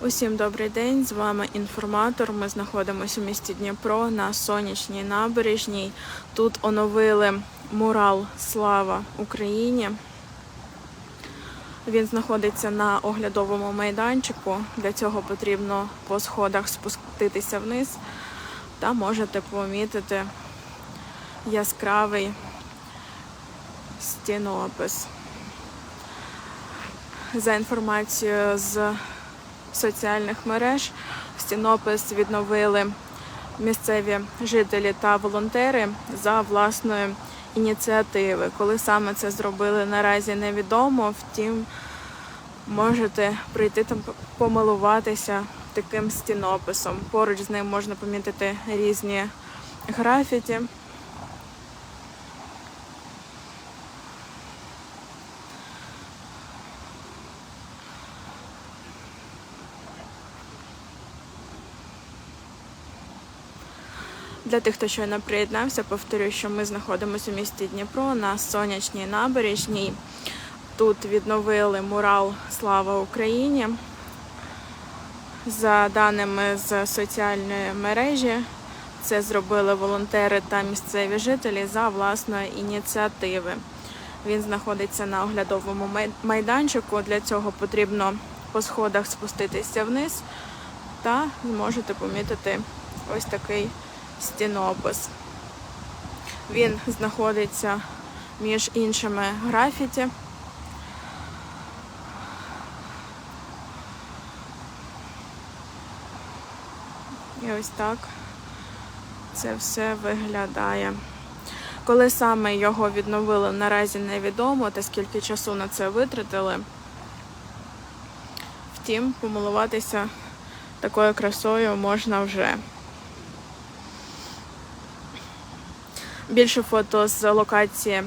Усім добрий день! З вами інформатор. Ми знаходимося у місті Дніпро на сонячній набережній. Тут оновили мурал Слава Україні. Він знаходиться на оглядовому майданчику. Для цього потрібно по сходах спуститися вниз та можете помітити яскравий стінопис. За інформацією з соціальних мереж. Стінопис відновили місцеві жителі та волонтери за власної ініціативи. Коли саме це зробили, наразі невідомо. Втім, можете прийти там помилуватися таким стінописом. Поруч з ним можна помітити різні графіті. Для тих, хто щойно приєднався, повторюю, що ми знаходимося у місті Дніпро на сонячній набережній. Тут відновили мурал Слава Україні. За даними з соціальної мережі, це зробили волонтери та місцеві жителі за власної ініціативи. Він знаходиться на оглядовому майданчику. Для цього потрібно по сходах спуститися вниз та зможете помітити ось такий стінопис. Він знаходиться між іншими графіті. І ось так це все виглядає. Коли саме його відновили, наразі невідомо, та скільки часу на це витратили. Втім, помилуватися такою красою можна вже. Більше фото з локації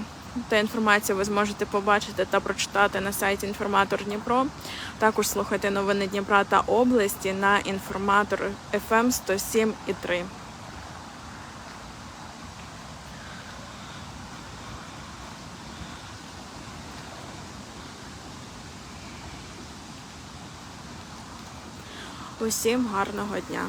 та інформацію ви зможете побачити та прочитати на сайті Інформатор Дніпро. Також слухайте новини Дніпра та області на інформатор FM 107,3. Усім гарного дня!